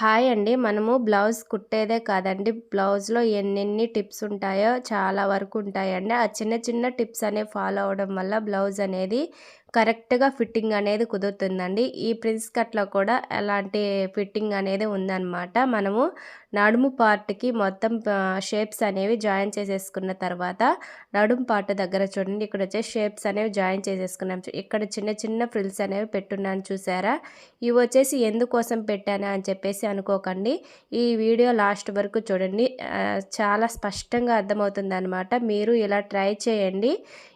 Hi అండి. మనము blouse కుట్టేదే కాదండి. బ్లౌజ్లో ఎన్నెన్ని టిప్స్ ఉంటాయో చాలా వరకు ఉంటాయండి. ఆ చిన్న చిన్న టిప్స్ అనేవి ఫాలో అవడం వల్ల బ్లౌజ్ అనేది కరెక్ట్గా ఫిట్టింగ్ అనేది కుదురుతుందండి. ఈ ప్రిన్స్ కట్లో కూడా ఎలాంటి ఫిట్టింగ్ అనేది ఉందన్నమాట. మనము నడుము పార్ట్కి మొత్తం షేప్స్ అనేవి జాయిన్ చేసేసుకున్న తర్వాత నడుము పార్ట్ దగ్గర చూడండి. ఇక్కడ వచ్చే షేప్స్ అనేవి జాయిన్ చేసేసుకున్నాం. ఇక్కడ చిన్న చిన్న ఫ్రిల్స్ అనేవి పెట్టున్నాను చూసారా? ఇవి వచ్చేసి ఎందుకోసం పెట్టాను అని చెప్పేసి అనుకోకండి. ఈ వీడియో లాస్ట్ వరకు చూడండి. చాలా స్పష్టంగా అర్థమవుతుంది మీరు ఇలా ట్రై చేయండి.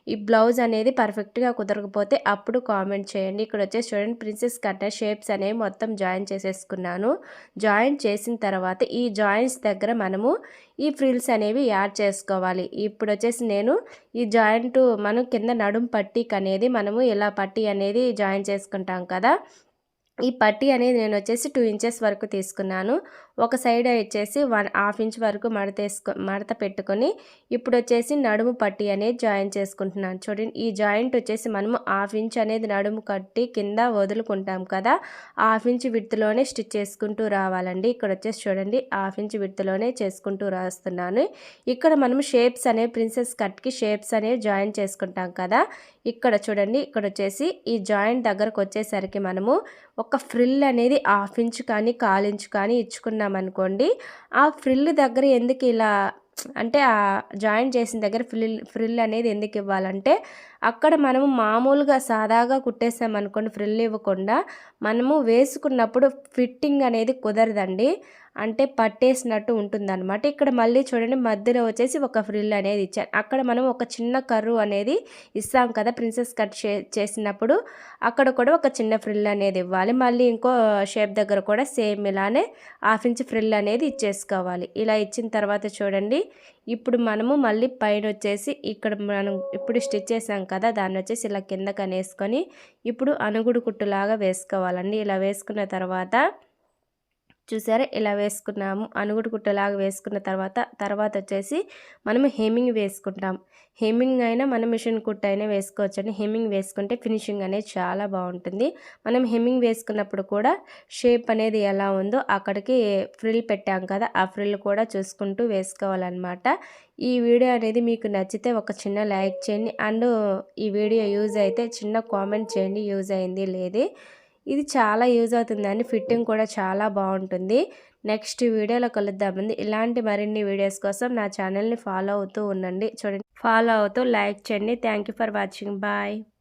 ఈ బ్లౌజ్ అనేది పర్ఫెక్ట్గా కుదరకపోతే అప్పుడు కామెంట్ చేయండి. ఇక్కడ వచ్చేసి చూడండి ప్రిన్సెస్ కట్ట షేప్స్ అనేవి మొత్తం జాయిన్ చేసేసుకున్నాను. జాయిన్ చేసిన తర్వాత ఈ జాయింట్స్ దగ్గర మనము ఈ ఫ్రిల్స్ అనేవి యాడ్ చేసుకోవాలి. ఇప్పుడు వచ్చేసి నేను ఈ జాయింట్ మనం కింద నడుం పట్టీకి అనేది మనము ఇలా పట్టీ అనేది జాయిన్ చేసుకుంటాం కదా. ఈ పట్టీ అనేది నేను వచ్చేసి టూ ఇంచెస్ వరకు తీసుకున్నాను. ఒక సైడ్ వచ్చేసి వన్ హాఫ్ ఇంచ్ వరకు మడతేసుకో మడత పెట్టుకొని ఇప్పుడు వచ్చేసి నడుము పట్టీ అనేది జాయిన్ చేసుకుంటున్నాను. చూడండి ఈ జాయింట్ వచ్చేసి మనము హాఫ్ ఇంచ్ అనేది నడుము కట్టి కింద వదులుకుంటాం కదా హాఫ్ ఇంచ్ విత్తులోనే స్టిచ్ చేసుకుంటూ రావాలండి. ఇక్కడ వచ్చేసి చూడండి హాఫ్ ఇంచ్ విత్తులోనే చేసుకుంటూ రాస్తున్నాను. ఇక్కడ మనం షేప్స్ అనే ప్రిన్సెస్ కట్కి షేప్స్ అనేవి జాయిన్ చేసుకుంటాం కదా. ఇక్కడ చూడండి ఇక్కడ వచ్చేసి ఈ జాయింట్ దగ్గరకు వచ్చేసరికి మనము ఒక ఫ్రిల్ అనేది హాఫ్ ఇంచ్ కానీ కాల్ ఇంచ్ కానీ ఇచ్చుకున్నాం అనుకోండి ఆ ఫ్రిల్ దగ్గర ఎందుకు ఇలా అంటే ఆ జాయిన్ చేసిన దగ్గర ఫ్రిల్ ఫ్రిల్ అనేది ఎందుకు ఇవ్వాలంటే అక్కడ మనము మామూలుగా సాదాగా కుట్టేసామనుకోండి ఫ్రిల్ ఇవ్వకుండా మనము వేసుకున్నప్పుడు ఫిట్టింగ్ అనేది కుదరదండి. అంటే పట్టేసినట్టు ఉంటుందన్నమాట. ఇక్కడ మళ్ళీ చూడండి మధ్యలో వచ్చేసి ఒక ఫ్రిల్ అనేది ఇచ్చాను అక్కడ మనం ఒక చిన్న కర్రు అనేది ఇస్తాం కదా ప్రిన్సెస్ కట్ చేసినప్పుడు. అక్కడ కూడా ఒక చిన్న ఫ్రిల్ అనేది ఇవ్వాలి. మళ్ళీ ఇంకో షేప్ దగ్గర కూడా సేమ్ ఇలానే హాఫ్ ఇంచ్ ఫ్రిల్ అనేది ఇచ్చేసుకోవాలి. ఇలా ఇచ్చిన తర్వాత చూడండి ఇప్పుడు మనము మళ్ళీ పైన వచ్చేసి ఇక్కడ మనం ఇప్పుడు స్టిచ్ చేసాం కదా దాన్ని వచ్చేసి ఇలా కిందకు అనేసుకొని ఇప్పుడు అనుగుడు కుట్టులాగా వేసుకోవాలండి. ఇలా వేసుకున్న తర్వాత చూసారా? ఇలా వేసుకున్నాము. అనుగుడు కుట్టలాగా వేసుకున్న తర్వాత తర్వాత వచ్చేసి మనం హెమ్మింగ్ వేసుకుంటాం. హెమ్మింగ్ అయినా మనం మిషన్ కుట్ట అయినా వేసుకోవచ్చు అండి హెమ్మింగ్ వేసుకుంటే ఫినిషింగ్ అనేది చాలా బాగుంటుంది. మనం హెమ్మింగ్ వేసుకున్నప్పుడు కూడా షేప్ అనేది ఎలా ఉందో అక్కడికి ఫ్రిల్ పెట్టాం కదా ఆ ఫ్రిల్ కూడా చూసుకుంటూ వేసుకోవాలన్నమాట. ఈ వీడియో అనేది మీకు నచ్చితే ఒక చిన్న లైక్ చేయండి. అండ్ ఈ వీడియో యూజ్ అయితే చిన్న కామెంట్ చేయండి. యూజ్ అయింది లేదే. ఇది చాలా యూజ్ అవుతుందండి ఫిట్టింగ్ కూడా చాలా బాగుంటుంది. నెక్స్ట్ వీడియోలో కలుద్దామండి ఇలాంటి మరిన్ని వీడియోస్ కోసం నా ఛానల్ని ఫాలో అవుతూ ఉండండి. చూడండి. ఫాలో అవుతూ లైక్ చేయండి. Thank for watching. బాయ్.